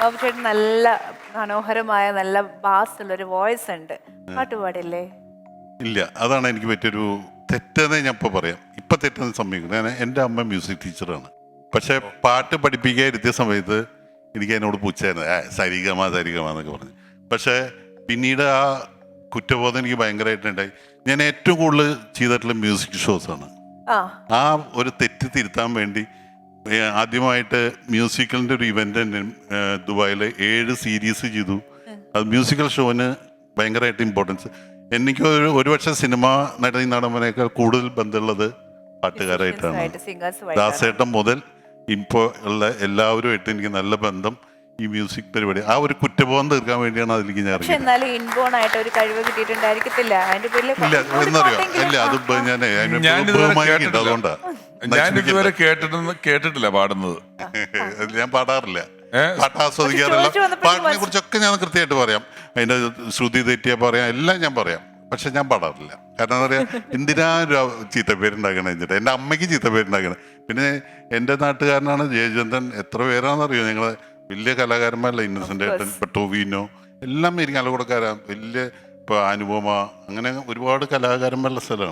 ബാബു ചേട്ടൻ നല്ല മനോഹരമായ നല്ല ബാസ് ഉള്ള ഒരു വോയിസ് ഉണ്ട് പാട്ട് പാടില്ലേ? ഇല്ല അതാണ് എനിക്ക് പറ്റിയൊരു തെറ്റെന്നേ ഞാൻ ഇപ്പോൾ പറയാം. ഇപ്പം തെറ്റെന്ന് സമ്മതിക്കുന്നു ഞാൻ എന്റെ അമ്മ മ്യൂസിക് ടീച്ചറാണ്. പക്ഷെ പാട്ട് പഠിപ്പിക്കാൻ ഇരുത്തിയ സമയത്ത് എനിക്ക് അതിനോട് പുച്ഛായിരുന്നു. "ആ, സരിഗമ സരിഗമ എന്നൊക്കെ പറഞ്ഞു. പക്ഷെ പിന്നീട് ആ കുറ്റബോധം എനിക്ക് ഭയങ്കരമായിട്ടുണ്ടായി. ഞാൻ ഏറ്റവും കൂടുതൽ ചെയ്തിട്ടുള്ള മ്യൂസിക് ഷോസാണ്. ആ. ആ ഒരു തെറ്റ് തിരുത്താൻ വേണ്ടി ആദ്യമായിട്ട് മ്യൂസിക്കലിന്റെ ഒരു ഇവന്റ് ദുബായിൽ ഏഴ് സീരീസ് ചെയ്തു. അത് മ്യൂസിക്കൽ ഷോന് ഭയങ്കരമായിട്ട് ഇമ്പോർട്ടൻസ് എനിക്ക് ഒരു ഒരുപക്ഷെ സിനിമ നടൻ നടന്മാരെക്കാൾ കൂടുതൽ ബന്ധമുള്ളത് പാട്ടുകാരായിട്ടാണ്. ദാസേട്ടൻ മുതൽ ഇപ്പോൾ ഉള്ള എല്ലാവരുമായിട്ട് എനിക്ക് നല്ല ബന്ധം ഈ മ്യൂസിക് പരിപാടി. ആ ഒരു കുറ്റബോധം തീർക്കാൻ വേണ്ടിയാണ് അതിലേക്ക് ഞാൻ പക്ഷെ ഇറങ്ങിയത്. എന്നാലും ഇൻബോൺ ആയിട്ട് ഒരു കഴിവ് കിട്ടിയിട്ടുണ്ടായിരിക്കത്തില്ല. അതിന്റെ പേരിൽ ഇല്ല എന്നറിയോ ഇല്ല അത് ഞാൻ അതുകൊണ്ടാണ് ഞാൻ ഇതുവരെ കേട്ടിട്ടൊന്നും കേട്ടിട്ടില്ല പാടുന്നത്. അത് ഞാൻ പാടാറില്ല. ഏ? പാട്ട് ആസ്വദിക്കാറില്ല. പാട്ടിനെ കുറിച്ചൊക്കെ ഞാൻ കൃത്യമായിട്ട് പറയാം. അതിന്റെ ശ്രുതി തെറ്റിയാ പറയാം എല്ലാം ഞാൻ പറയാം. പക്ഷെ ഞാൻ പാടാറില്ല. കാരണം എന്താ പറയാ എന്തിനാ ഒരു ചീത്തപ്പേരുണ്ടാക്കണേ എന്നിട്ട് എന്റെ അമ്മയ്ക്ക് ചീത്തപ്പേരുണ്ടാക്കണേ പിന്നെ എന്റെ നാട്ടുകാരനാണ് ജയചന്ദ്രൻ. എത്ര പേരാണെന്നറിയോ ഞങ്ങൾ വലിയ കലാകാരന്മാരല്ല ഇന്നസെന്റ് ഏട്ടൻ ഇപ്പൊ ടൊവിനോ എല്ലാം എനിക്ക് അലകൊടുക്കാരാ വലിയ ഇപ്പൊ അനുപമ അങ്ങനെ ഒരുപാട് കലാകാരന്മാരുടെ സ്ഥലമാണ്.